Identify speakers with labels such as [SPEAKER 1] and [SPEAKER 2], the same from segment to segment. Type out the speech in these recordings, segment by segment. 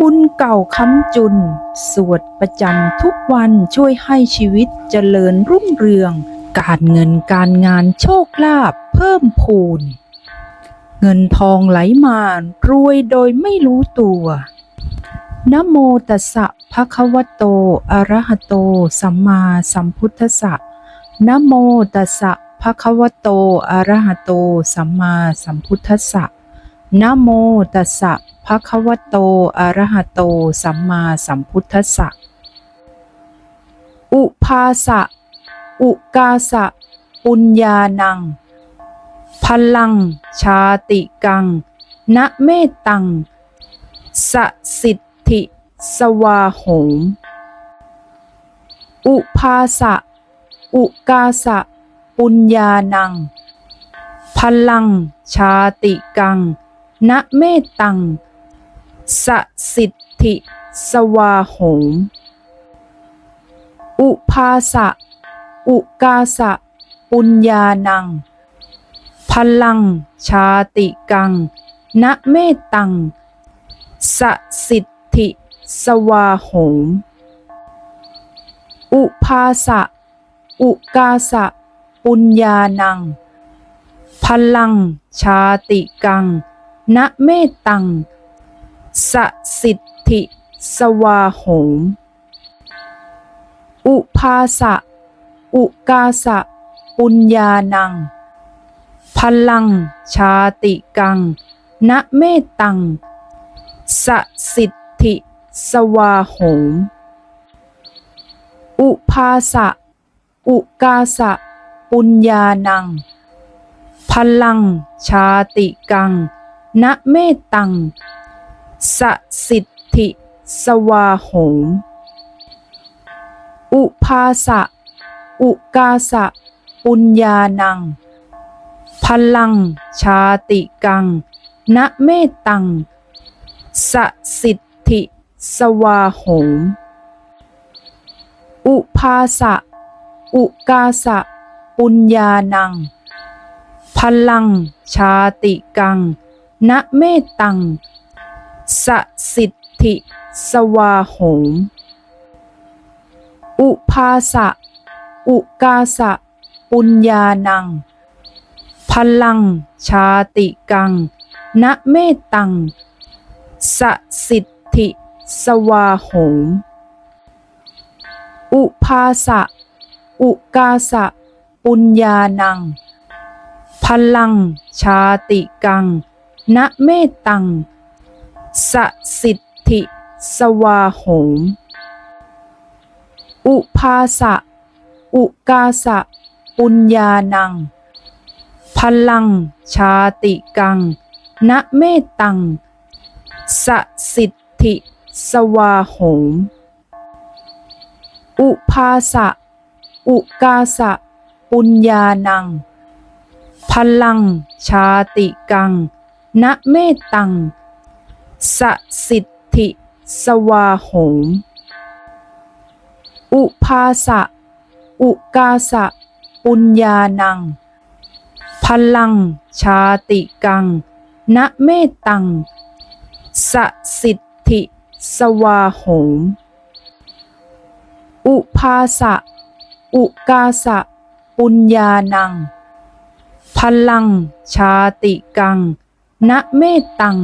[SPEAKER 1] บุญเก่าค้ำจุน สวดประจำทุกวันช่วยให้ชีวิตเจริญรุ่งเรือง การเงินการงานโชคลาภเพิ่มพูน เงินทองไหลมารวยโดยไม่รู้ตัว นะโมตัสสะภะคะวะโต อะระหะโต สัมมาสัมพุทธัสสะนะโมตัสสะภะคะวะโต อะระหะโต สัมมาสัมพุทธัสสะ นะโมตัสสะภะคะวะโต อะระหะโต สัมมาสัมพุทธัสสะ อุภาสะ อุกาสะ ปุญญานัง พลัง ชาติกังณเมตตัง สสิทธิ สวาโหม อุภาสะ อุกาสะ ปุญญานัง พลัง ชาติกัง ณเมตตัง สสิทธิ สวาโหม อุภาสะ อุกาสะ ปุญญานัง พลัง ชาติกัง ณเมตตัง สสิทธิ สวาโหม อุภาสะ อุกาสะ ปุญญานัง พลัง ชาติกัง ณเมตตัง สสิทธิ สวาโหม อุภาสะ อุกาสะ ปุญญานัง พลัง ชาติกัง ณเมตตัง สสิทธิ สวาโหม อุภาสะ อุกาสะ ปุญญานัง พลัง ชาติกัง ณเมตตัง สสิทธิสวาโหม อุภาสะ อุกาสะ ปุญญานัง พลังชาติกัง ณเมตตัง สสิทธิสวาโหม อุภาสะ อุกาสะ ปุญญานัง พลังชาติกัง ณเมตตัง สสิทธิ สวาโหม อุภาสะ อุกาสะ ปุญญานัง พลัง ชาติกัง ณเมตตัง สสิทธิ สวาโหม อุภาสะ อุกาสะ ปุญญานัง พลัง ชาติกัง ณเมตตัง สสิทธิสวาโหม อุภาสะ อุกาสะ ปุญญานัง พลังชาติกัง ณเมตตัง สสิทธิสวาโหม อุภาสะ อุกาสะ ปุญญานัง พลังชาติกัง ณเมตตัง สสิทธิสวาโหม อุภาสะ อุกาสะ ปุญญานัง พลังชาติกัง ณเมตตัง สสิทธิสวาโหม อุภาสะ อุกาสะ ปุญญานัง พลังชาติกัง ณเมตตัง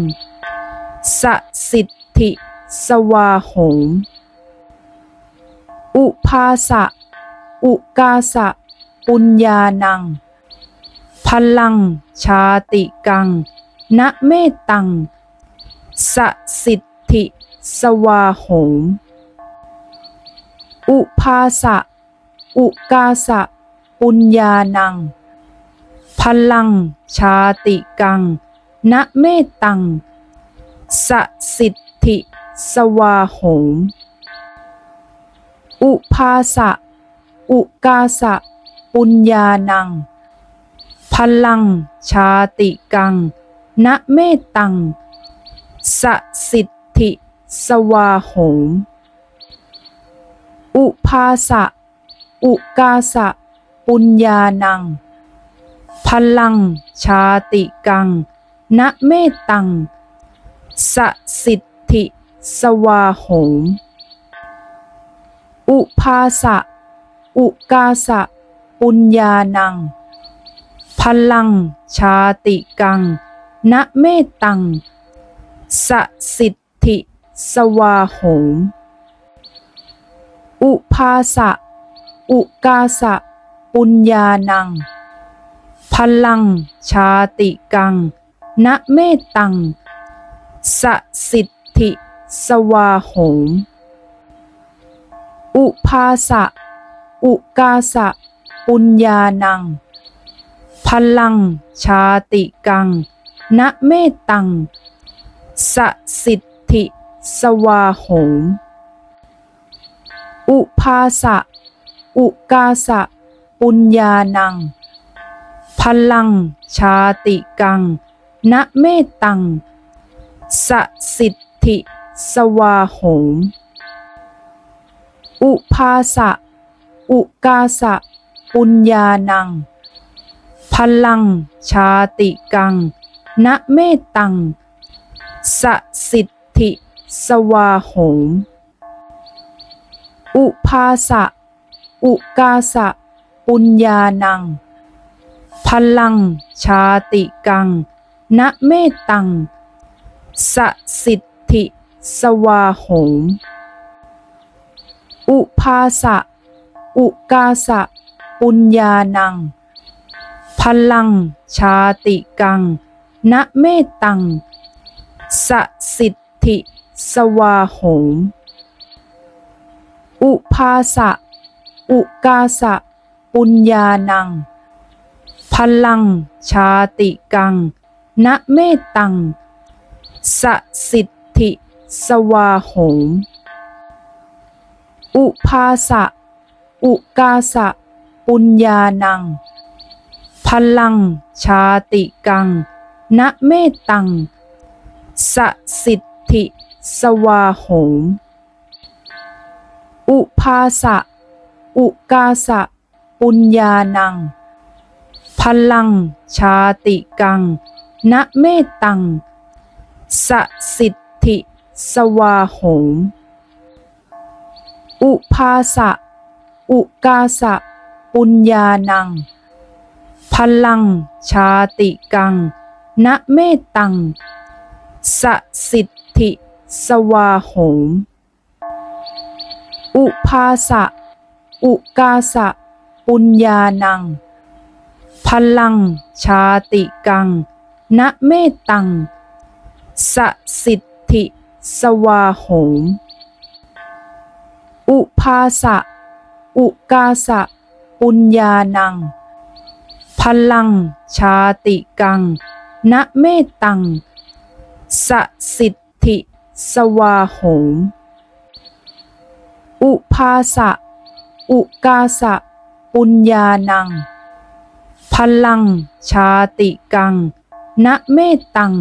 [SPEAKER 1] สสิทธิ สวาโหมอุภาสะ อุกาสะ ปุญญานัง พลัง ชาติกัง ณเมตตัง สสิทธิ สวาโหมอุภาสะ อุกาสะ ปุญญานัง พลัง ชาติกัง ณเมตตัง สสิทธิ สวาโหม อุภาสะ อุกาสะ ปุญญานัง พลังชาติกัง ณเมตตัง สสิทธิ สวาโหม อุภาสะ อุกาสะ ปุญญานัง พลังชาติกัง ณเมตตัง สสิทธิ สวาโหม อุภาสะ อุกาสะ ปุญญานัง พลัง ชาติกัง ณเมตตัง สสิทธิ สวาโหม อุภาสะ อุกาสะ ปุญญานัง พลัง ชาติกัง ณเมตตัง สสิทธิ สวาโหม อุภาสะ อุกาสะ ปุญญานัง พลัง ชาติกัง ณเมตตัง สสิทธิ สวาโหม อุภาสะ อุกาสะ ปุญญานัง พลัง ชาติกัง ณเมตตัง สสิทธิ สวาโหม อุภาสะ อุกาสะ ปุญญานัง พลังชาติกัง ณเมตตัง สสิทธิ สวาโหม อุภาสะ อุกาสะ ปุญญานัง พลังชาติกัง ณเมตตัง สสิทธิสวาโหม อุภาสะ อุกาสะ ปุญญานัง พลังชาติกัง ณเมตตัง สสิทธิสวาโหม อุภาสะ อุกาสะ ปุญญานัง พลังชาติกัง ณเมตตัง สสิทธิ สวาโหม อุภาสะ อุกาสะ ปุญญานัง พลัง ชาติกัง ณเมตตัง สสิทธิ สวาโหม อุภาสะ อุกาสะ ปุญญานัง พลัง ชาติกัง ณเมตตัง สสิทธิ สวาโหม อุภาสะ อุกาสะ ปุญญานัง พลังชาติกัง ณเมตตัง สสิทธิ สวาโหม อุภาสะ อุกาสะ ปุญญานัง พลังชาติกัง ณเมตตัง สสิทธิสวาโหม อุภาสะ อุกาสะ ปุญญานัง พลังชาติกัง ณเมตตัง สสิทธิสวาโหม อุภาสะ อุกาสะ ปุญญานัง พลังชาติกัง ณเมตตัง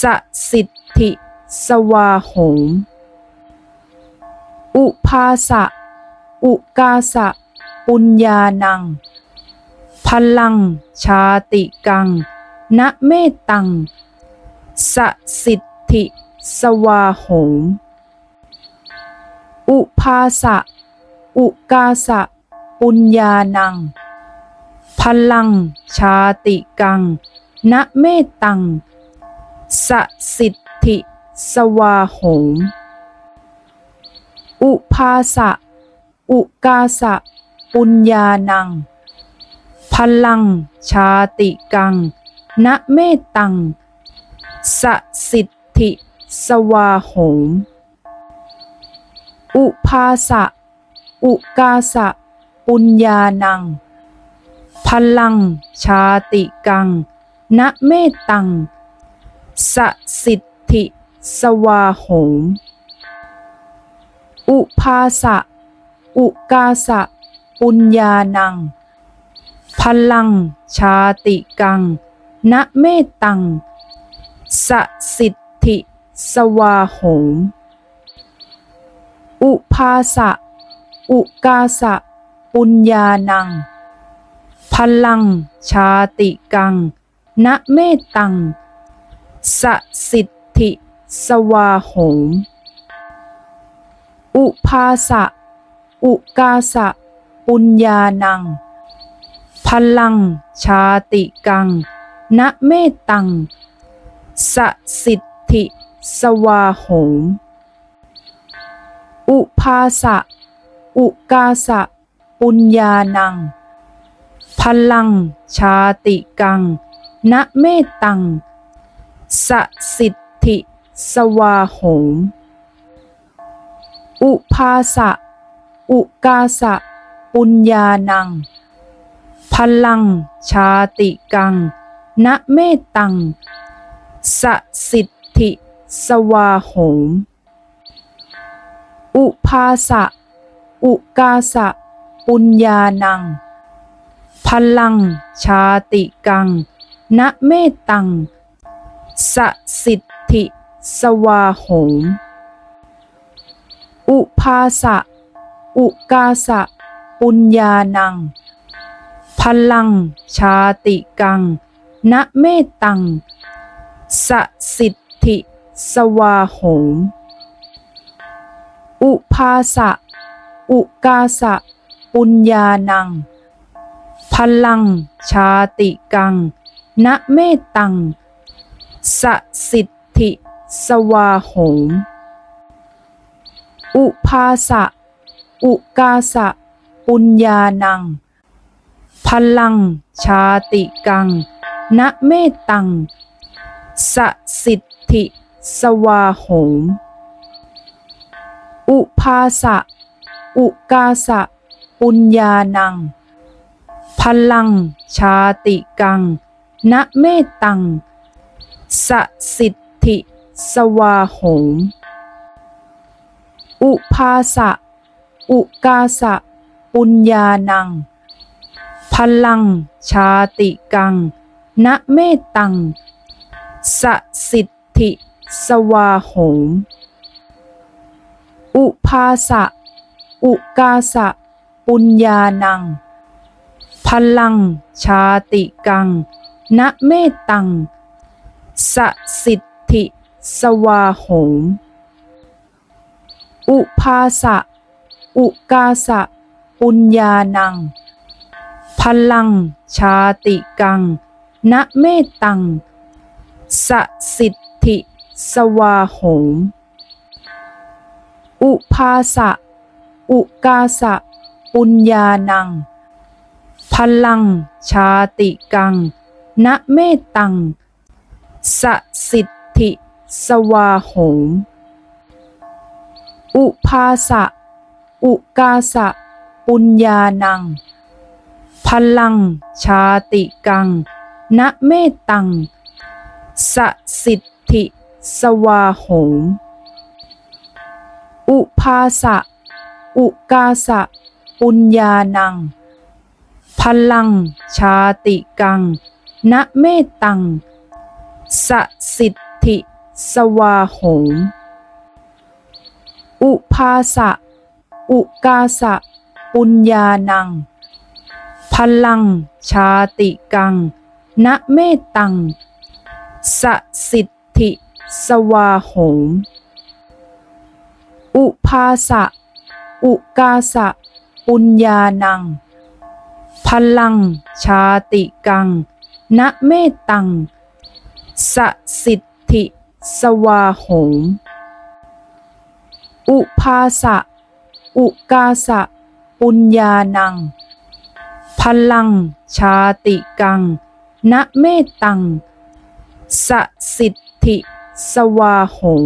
[SPEAKER 1] สสิทธิ สวาโหม อุภาสะ อุกาสะ ปุญญานัง พลัง ชาติกัง ณเมตตัง สสิทธิ สวาโหม อุภาสะ อุกาสะ ปุญญานัง พลัง ชาติกัง ณเมตตัง สสิทธิ สวาโหม อุภาสะ อุกาสะ ปุญญานัง พลัง ชาติกัง ณเมตตัง สสิทธิ สวาโหม อุภาสะ อุกาสะ ปุญญานัง พลัง ชาติกัง ณเมตตัง สสิทธิสวาโหม อุภาสะ อุกาสะ ปุญญานัง พลังชาติกัง ณเมตตัง สสิทธิสวาโหม อุภาสะ อุกาสะ ปุญญานัง พลังชาติกัง ณเมตตัง สสิทธิ สวาโหม อุภาสะ อุกาสะ ปุญญานัง พลัง ชาติกัง ณเมตตัง สสิทธิ สวาโหม อุภาสะ อุกาสะ ปุญญานัง พลัง ชาติกัง ณเมตตัง สสิทธิ สวาโหม อุภาสะ อุกาสะ ปุญญานัง พลังชาติกัง ณเมตตัง สสิทธิ สวาโหม อุภาสะ อุกาสะ ปุญญานัง พลังชาติกัง ณเมตตัง สสิทธิ สวาโหม อุภาสะ อุกาสะ ปุญญานัง พลัง ชาติกัง ณเมตตัง สสิทธิ สวาโหม อุภาสะ อุกาสะ ปุญญานัง พลัง ชาติกัง ณเมตตัง สสิทธิ สวาโหม อุภาสะ อุกาสะ ปุญญานัง พลัง ชาติกัง ณเมตตัง สสิทธิ สวาโหม อุภาสะ อุกาสะ ปุญญานัง พลัง ชาติกัง ณเมตตัง สสิทธิ สวาโหม อุภาสะ อุกาสะ ปุญญานัง พลัง ชาติกัง ณเมตตัง สสิทธิ สวาโหม อุภาสะ อุกาสะ ปุญญานัง พลัง ชาติกัง ณเมตตัง สสิทธิ สวาโหม อุภาสะ อุกาสะ ปุญญานัง พลัง ชาติกัง ณเมตตัง สสิทธิ สวาโหม อุภาสะ อุกาสะ ปุญญานัง พลัง ชาติกัง ณเมตตัง สสิทธิ สวาโหม อุภาสะ อุกาสะ ปุญญานัง พลัง ชาติกัง ณเมตตัง สสิทธิ สวาโหม อุภาสะ อุกาสะ ปุญญานัง พลัง ชาติกัง ณเมตตัง สสิทธิ สวาโหม อุภาสะ อุกาสะ ปุญญานัง พลัง ชาติกัง ณเมตตัง สสิทธิ สวาโหม อุภาสะ อุกาสะ ปุญญานัง พลัง ชาติกัง ณเมตตัง สสิทธิสวาโหม อุภาสะ อุกาสะ ปุญญานัง พลังชาติกัง ณเมตตัง สสิทธิสวาโหม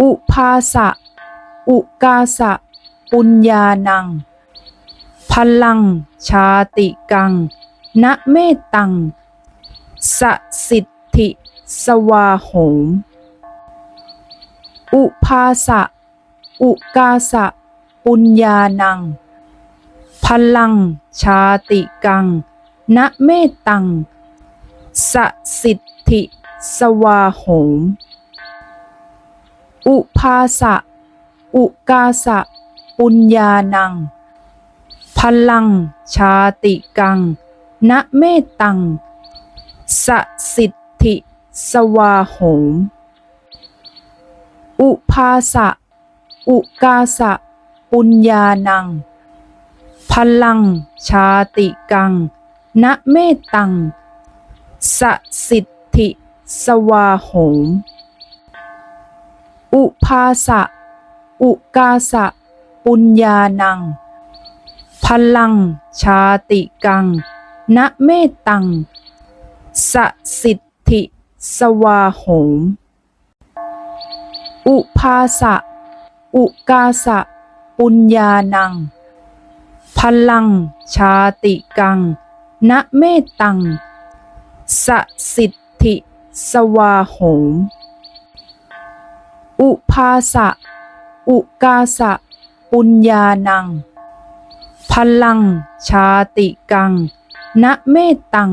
[SPEAKER 1] อุภาสะ อุกาสะ ปุญญานัง พลังชาติกัง ณเมตตัง สสิทธิ สวาโหม อุภาสะ อุกาสะ ปุญญานัง พลัง ชาติกัง ณเมตตัง สสิทธิ สวาโหม อุภาสะ อุกาสะ ปุญญานัง พลัง ชาติกัง ณเมตตัง สสิทธิ สวาโหม อุภาสะ อุกาสะ ปุญญานัง พลัง ชาติกัง ณเมตตัง สสิทธิ สวาโหม อุภาสะ อุกาสะ ปุญญานัง พลัง ชาติกัง ณเมตตัง สสิทธิ สวาโหม อุภาสะ อุกาสะ ปุญญานัง พลัง ชาติกัง ณเมตตัง สสิทธิ สวาโหม อุภาสะ อุกาสะ ปุญญานัง พลัง ชาติกัง ณเมตตัง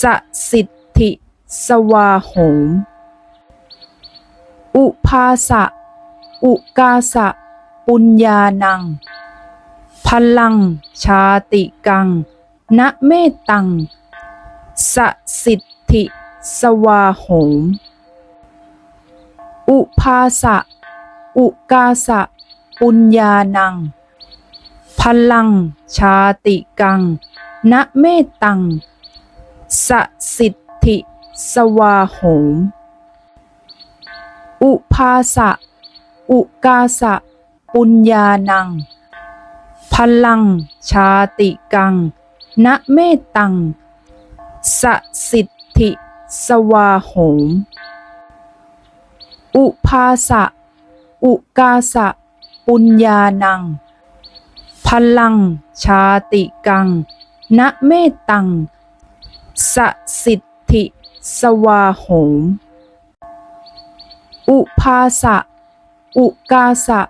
[SPEAKER 1] สสิทธิ สวาโหม อุภาสะ อุกาสะ ปุญญานัง พลัง ชาติกัง ณเมตตัง สสิทธิ สวาโหม อุภาสะ อุกาสะ ปุญญานัง พลัง ชาติกัง ณเมตตัง สสิทธิ สวาโหม อุภาสะ อุกาสะ ปุญญานัง พลัง ชาติกัง ณเมตตัง สสิทธิ สวาโหม อุภาสะ อุกาสะ ปุญญานัง พลัง ชาติกัง ณเมตตัง สสิทธิ สวาโหม อุภาสะ อุกาสะ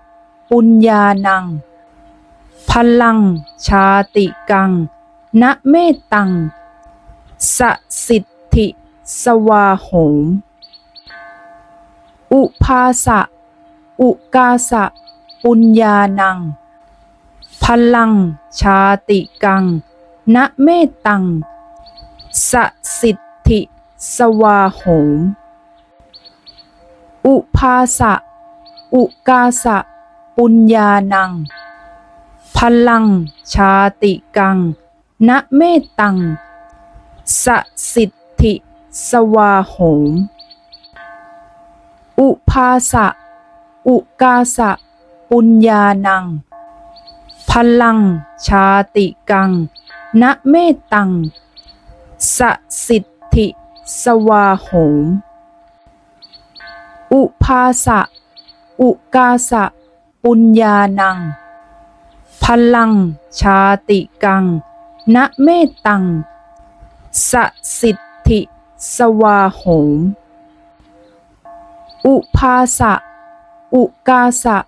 [SPEAKER 1] ปุญญานัง พลัง ชาติกัง ณเมตตัง สสิทธิ สวาโหม อุภาสะ อุกาสะ ปุญญานัง พลัง ชาติกัง ณเมตตัง สสิทธิ สวาโหม อุภาสะ อุกาสะ ปุญญานัง พลัง ชาติกัง ณเมตตัง สสิทธิ สวาโหม อุภาสะ อุกาสะ ปุญญานัง พลัง ชาติกัง ณเมตตัง สสิทธิ สวาโหม อุภาสะ อุกาสะ ปุญญานัง พลังชาติกัง ณเมตตัง สสิทธิ สวาโหม อุภาสะ อุกาสะ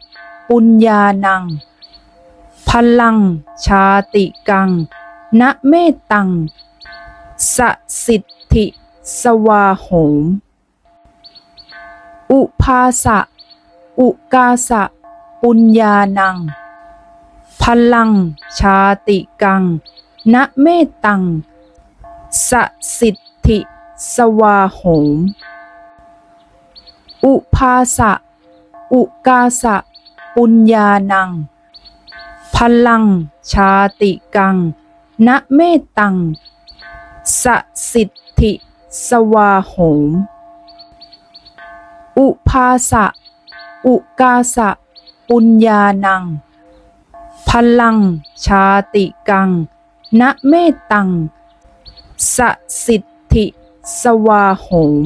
[SPEAKER 1] ปุญญานัง พลังชาติกัง ณเมตตัง สสิทธิ สวาโหม อุภาสะ อุกาสะ ปุญญานัง พลัง ชาติกัง ณเมตตัง สสิทธิ สวาโหม อุภาสะ อุกาสะ ปุญญานัง พลัง ชาติกัง ณเมตตัง สสิทธิ สวาโหม อุภาสะ อุกาสะ ปุญญานัง พลัง ชาติกัง ณเมตตัง สสิทธิ สวาโหม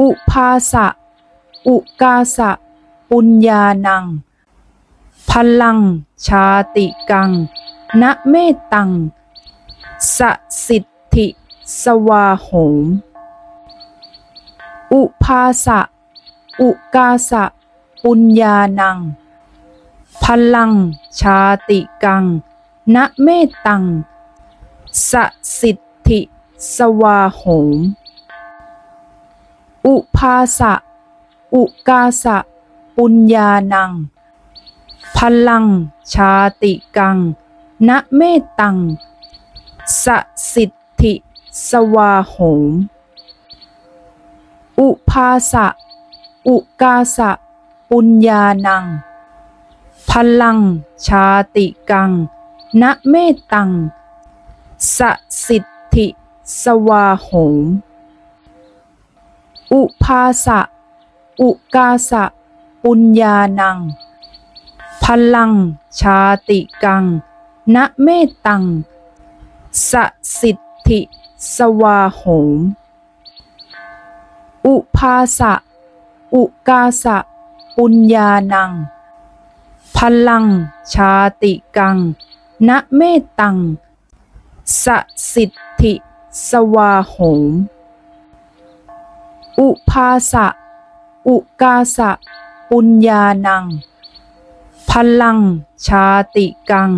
[SPEAKER 1] อุภาสะ อุกาสะ ปุญญานัง พลัง ชาติกัง ณเมตตัง สสิทธิ สวาโหม อุภาสะ อุกาสะ ปุญญานัง พลัง ชาติกัง ณเมตตัง สสิทธิ สวาโหม อุภาสะ อุกาสะ ปุญญานัง พลัง ชาติกัง ณเมตตัง สสิทธิสสวาโหม อุภาสะ อุกาสะ ปุญญานัง พลัง ชาติกัง ณเมตัง สสิทธิ สวาโหม อุภาสะ อุกาสะ ปุญญานัง พลัง ชาติกัง ณเมตัง สสิทธิ สวาโหม อุภาสะ อุกาสะ ปุญญานัง พลัง ชาติกัง ณเมตัง สสิทธิ สวาโหม อุภาสะ อุกาสะ ปุญญานัง พลัง ชาติกัง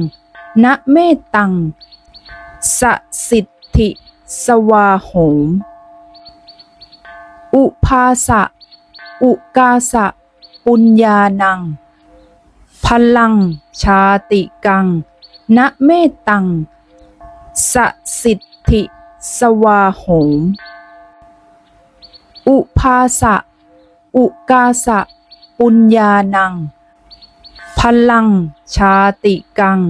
[SPEAKER 1] ณเมตัง สสิทธิ สวาโหม อุภาสะ อุกาสะ ปุญญานัง พลัง ชาติกัง ณเมตัง สสิทธิ สวาโหม อุภาสะ อุกาสะ ปุญญานัง พลัง ชาติกัง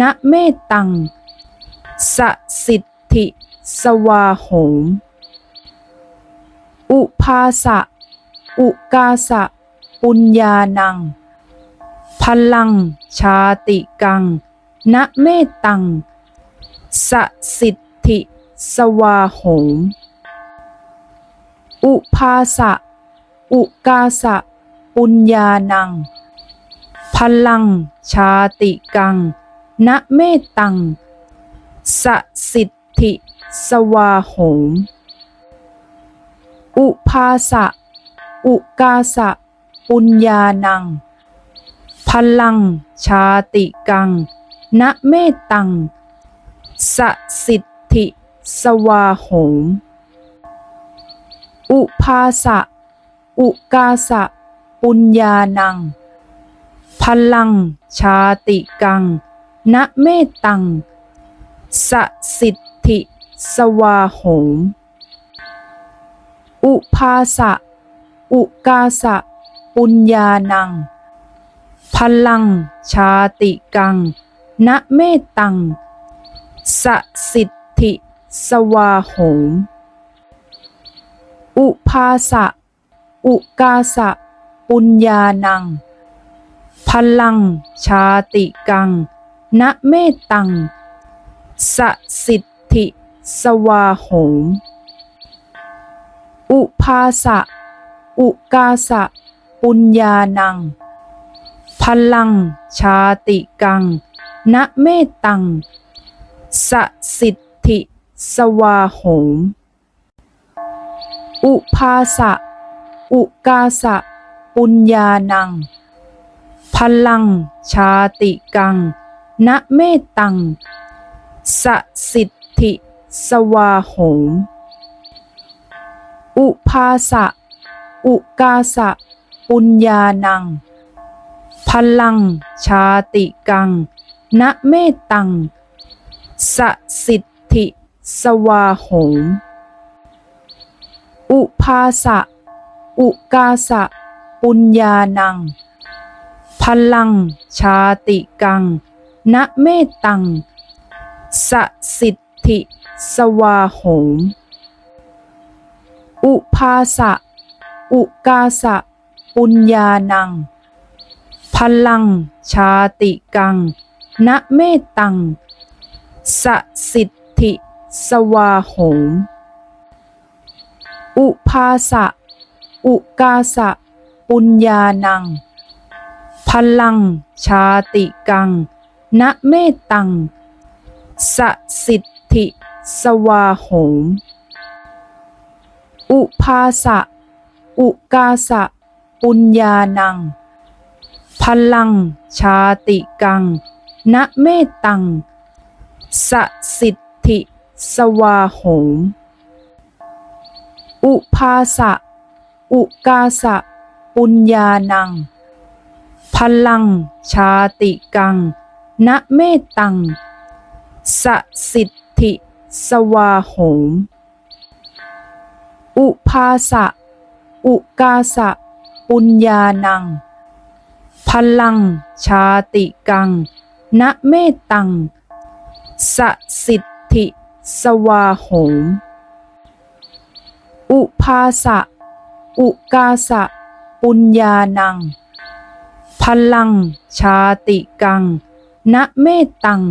[SPEAKER 1] ณเมตัง สสิทธิสวาโหม อุภาสะ อุกาสะ ปุญญานัง พลังชาติกัง ณเมตัง สสิทธิสวาโหม อุภาสะ อุกาสะ ปุญญานัง พลังชาติกัง ณเมตัง สสิทธิ สวาโหม อุภาสะ อุกาสะ ปุญญานัง พลัง ชาติกัง ณเมตัง สสิทธิ สวาโหม อุภาสะ อุกาสะ ปุญญานัง พลัง ชาติกัง ณเมตัง สสิทธิ สวาโหม อุภาสะ อุกาสะ ปุญญานัง พลังชาติกัง ณเมตัง สสิทธิ สวาโหม อุภาสะ อุกาสะ ปุญญานัง พลังชาติกัง ณเมตัง สสิทธิ สวาโหม อุภาสะ อุกาสะ ปุญญานัง พลัง ชาติกัง ณเมตัง สสิทธิ สวาโหม อุภาสะ อุกาสะ ปุญญานัง พลัง ชาติกัง ณเมตัง สสิทธิ สวาโหม อุภาสะ อุกาสะ ปุญญานัง พลัง ชาติกัง ณเมตัง สสิทธิ สวาโหม อุภาสะ อุกาสะ ปุญญานัง พลัง ชาติกัง ณเมตัง สสิทธิ สวาโหม อุภาสะ อุกาสะ ปุญญานัง พลัง ชาติกัง ณเมตัง สสิทธิ สวาโหม อุภาสะ อุกาสะ ปุญญานัง พลัง ชาติกัง ณเมตัง สสิทธิ สวาโหม อุภาสะ อุกาสะ ปุญญานัง พลัง ชาติกัง ณเมตัง สสิทธิ สวาโหม อุภาสะ อุกาสะ ปุญญานัง พลัง ชาติกัง ณเมตัง สสิทธิ สวาโหม อุภาสะ อุกาสะ ปุญญานัง พลัง ชาติกัง ณเมตตัง สสิทธิ สวาโหม อุภาสะ อุกาสะ ปุญญานัง พลัง ชาติกัง ณเมตตัง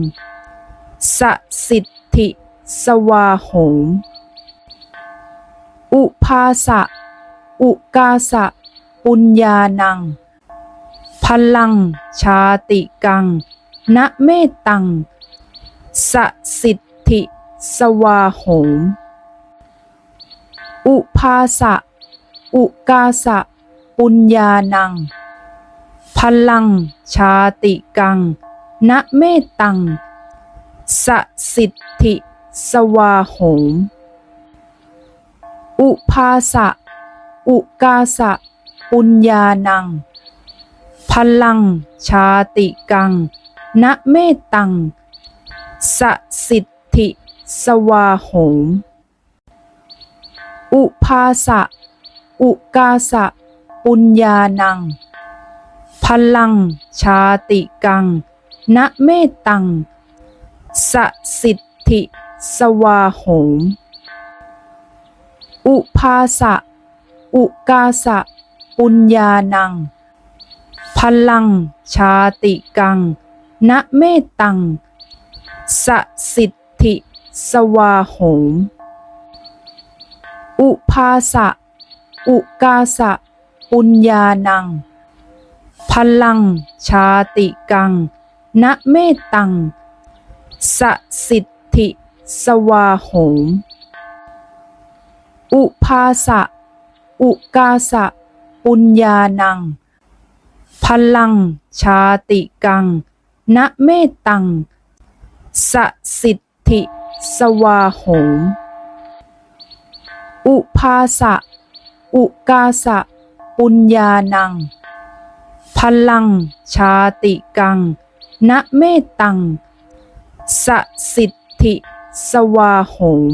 [SPEAKER 1] สสิทธิ สวาโหม อุภาสะ อุกาสะ ปุญญานัง พลังชาติกัง ณเมตตัง สสิทธิ สวาโหม อุภาสะ อุกาสะ ปุญญานัง พลังชาติกัง ณเมตตัง สสิทธิ สวาโหม อุภาสะ อุกาสะ ปุญญานัง พลัง ชาติกัง ณเมตตัง สสิทธิ สวาโหม อุภาสะ อุกาสะ ปุญญานัง พลัง ชาติกัง ณเมตตัง สสิทธิ สวาโหม อุภาสะ อุกาสะ ปุญญานัง พลัง ชาติกัง ณเมตตัง สสิทธิ สวาโหม อุภาสะ อุกาสะ ปุญญานัง พลัง ชาติกัง ณเมตตัง สสิทธิ สวาโหม อุภาสะ อุกาสะ ปุญญานัง พลัง ชาติกัง ณเมตตัง สสิทธิ สวาโหม อุภาสะ อุกาสะ ปุญญานัง พลัง ชาติกัง ณเมตตังสสิทธิสวาโหม